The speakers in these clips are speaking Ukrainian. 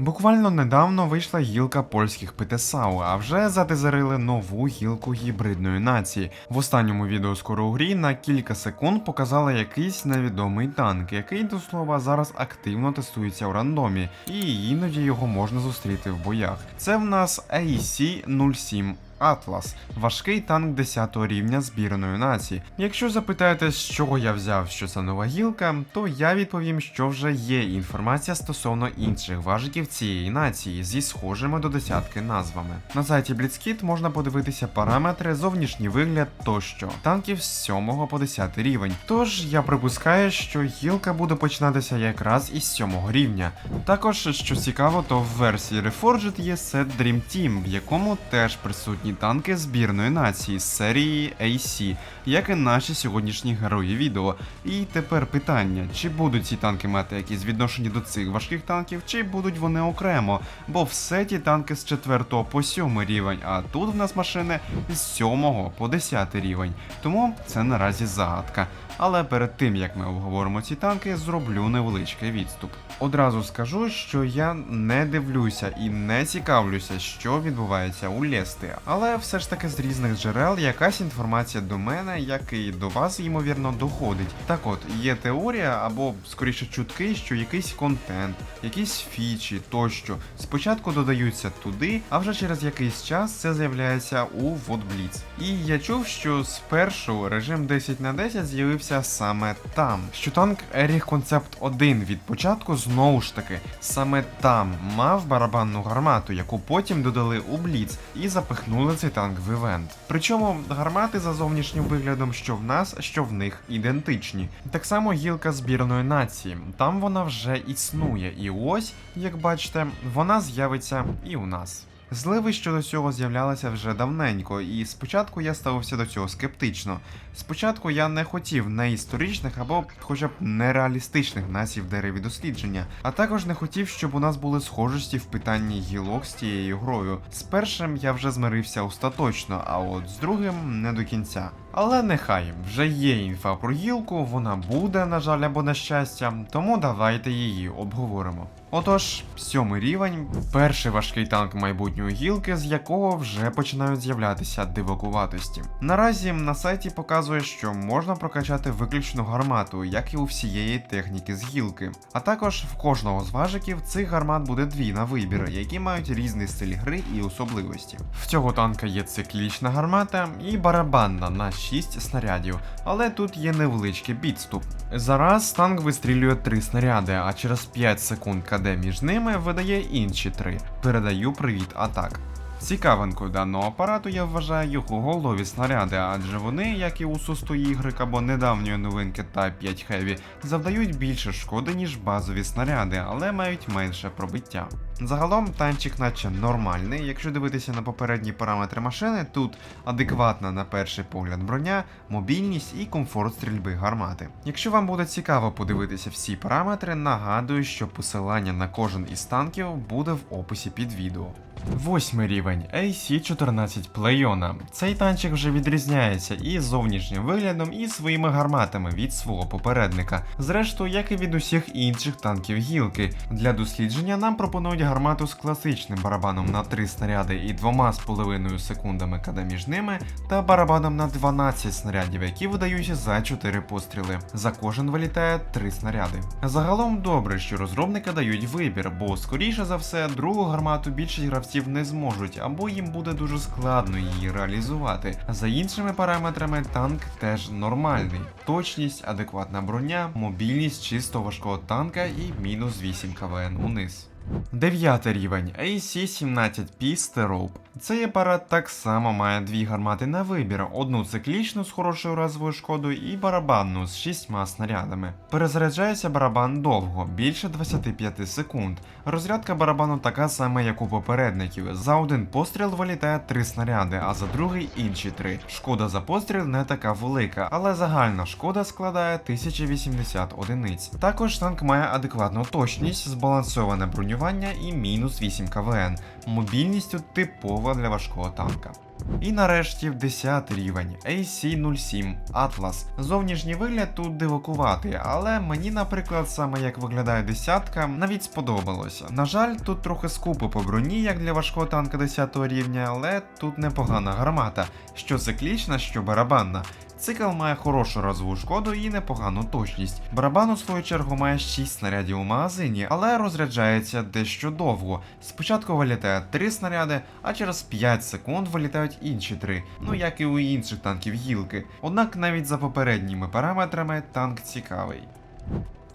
Буквально недавно вийшла гілка польських ПТСАУ, а вже затизерили нову гілку гібридної нації. В останньому відео скоро у грі на кілька секунд показали якийсь невідомий танк, який до слова зараз активно тестується у рандомі, і іноді його можна зустріти в боях. Це в нас AC-07 Атлас, важкий танк 10 рівня збірної нації. Якщо запитаєте, з чого я взяв, що це нова гілка, то я відповім, що вже є інформація стосовно інших важиків цієї нації зі схожими до десятки назвами. На сайті Blitzkit можна подивитися параметри, зовнішній вигляд тощо танків з 7 по 10 рівень. Тож я припускаю, що гілка буде починатися якраз із 7 рівня. Також, що цікаво, то в версії Reforged є сет Dream Team, в якому теж присутні танки збірної нації з серії AC, як і наші сьогоднішні герої відео. І тепер питання: чи будуть ці танки мати якісь відношення до цих важких танків, чи будуть вони окремо? Бо в сеті танки з 4 по 7 рівень, а тут в нас машини з 7 по 10 рівень. Тому це наразі загадка. Але перед тим як ми обговоримо ці танки, зроблю невеличкий відступ. Одразу скажу, що я не дивлюся і не цікавлюся, що відбувається у Лєсти, але все ж таки з різних джерел якась інформація до мене, як і до вас, ймовірно, доходить. Так от, є теорія або скоріше чутки, що якийсь контент, якісь фічі тощо спочатку додаються туди, а вже через якийсь час це з'являється у WotBlitz. І я чув, що спершу режим 10 на 10 з'явився саме там. Що танк Erich Concept 1 від початку знову ж таки саме там мав барабанну гармату, яку потім додали у Бліц і запихнули цей танк в івент. Причому гармати за зовнішнім виглядом, що в нас, що в них ідентичні. Так само гілка збірної нації. Там вона вже існує. І ось, як бачите, вона з'явиться і у нас. Зливи щодо цього з'являлися вже давненько, і спочатку я ставився до цього скептично. Спочатку я не хотів не історичних або хоча б нереалістичних насів дереві дослідження, а також не хотів, щоб у нас були схожості в питанні гілок з тією грою. З першим я вже змирився остаточно, а от з другим не до кінця. Але нехай вже є інфа про гілку, вона буде, на жаль, або на щастя, тому давайте її обговоримо. Отож, сьомий рівень, перший важкий танк майбутньої гілки, з якого вже починають з'являтися дивакуватості. Наразі на сайті показує, що можна прокачати виключну гармату, як і у всієї техніки з гілки. А також в кожного з важиків цих гармат буде дві на вибір, які мають різний стиль гри і особливості. В цього танка є циклічна гармата і барабанна на 6 снарядів, але тут є невеличкий підступ. Зараз танк вистрілює 3 снаряди, а через 5 секунд КД між ними видає інші три. Передаю привіт атак. Цікавинкою даного апарату я вважаю його голові снаряди, адже вони, як і у сустої ігри або недавньої новинки Type 5 Heavy, завдають більше шкоди, ніж базові снаряди, але мають менше пробиття. Загалом танчик наче нормальний, якщо дивитися на попередні параметри машини, тут адекватна на перший погляд броня, мобільність і комфорт стрільби гармати. Якщо вам буде цікаво подивитися всі параметри, нагадую, що посилання на кожен із танків буде в описі під відео. Восьмий рівень AC-14 Плейона. Цей танчик вже відрізняється і зовнішнім виглядом, і своїми гарматами від свого попередника. Зрештою, як і від усіх інших танків гілки. Для дослідження нам пропонують гармату з класичним барабаном на 3 снаряди і 2,5 секундами КД між ними, та барабаном на 12 снарядів, які видаються за 4 постріли. За кожен вилітає 3 снаряди. Загалом добре, що розробники дають вибір, бо скоріше за все, другу гармату більшість гравців не зможуть, або їм буде дуже складно її реалізувати. За іншими параметрами, танк теж нормальний. Точність, адекватна броня, мобільність чисто важкого танка і мінус 8 КВН униз. Дев'ятий рівень AC-17P Sterope. Цей апарат так само має дві гармати на вибір: одну циклічну з хорошою разовою шкодою і барабанну з шістьма снарядами. Перезаряджається барабан довго, більше 25 секунд. Розрядка барабану така сама, як у попередників. За один постріл вилітає три снаряди, а за другий інші три. Шкода за постріл не така велика, але загальна шкода складає 1080 одиниць. Також танк має адекватну точність, збалансоване бронювання виживання і мінус 8 КВН, мобільністю типова для важкого танка. І нарешті в 10 рівень AC07 Atlas. Зовнішній вигляд тут дивакуватий, але мені, наприклад, саме як виглядає десятка, навіть сподобалося. На жаль, тут трохи скупо по броні, як для важкого танка 10 рівня, але тут непогана гармата, що циклічна, що барабанна. Цикл має хорошу разову шкоду і непогану точність. Барабан у свою чергу має 6 снарядів у магазині, але розряджається дещо довго. Спочатку вилітає 3 снаряди, а через 5 секунд вилітають інші 3, ну як і у інших танків гілки. Однак навіть за попередніми параметрами танк цікавий.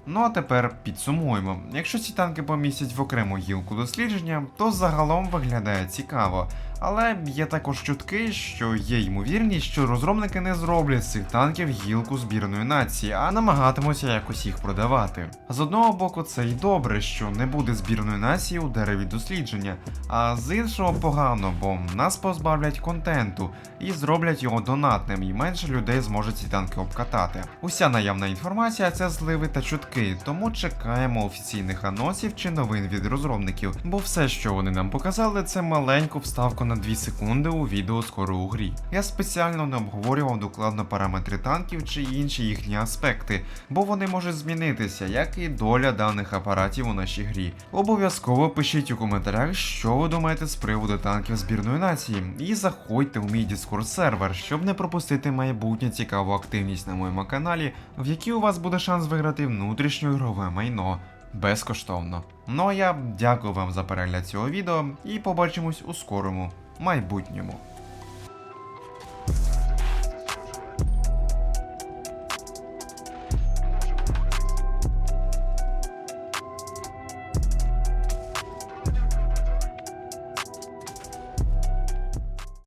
Ну а тепер підсумуємо. Якщо ці танки помістять в окрему гілку дослідження, то загалом виглядає цікаво. Але є також чутки, що є ймовірність, що розробники не зроблять з цих танків гілку збірної нації, а намагатимуться якось їх продавати. З одного боку, це й добре, що не буде збірної нації у дереві дослідження, а з іншого погано, бо нас позбавлять контенту і зроблять його донатним, і менше людей зможе ці танки обкатати. Уся наявна інформація це зливи та чутки, тому чекаємо офіційних анонсів чи новин від розробників, бо все, що вони нам показали, це маленьку вставку на 2 секунди у відео скоро у грі. Я спеціально не обговорював докладно параметри танків чи інші їхні аспекти, бо вони можуть змінитися, як і доля даних апаратів у нашій грі. Обов'язково пишіть у коментарях, що ви думаєте з приводу танків збірної нації, і заходьте у мій Discord сервер, щоб не пропустити майбутню цікаву активність на моєму каналі, в якій у вас буде шанс виграти внутрішньоігрове майно. Безкоштовно. Ну а я дякую вам за перегляд цього відео і побачимось у скорому майбутньому.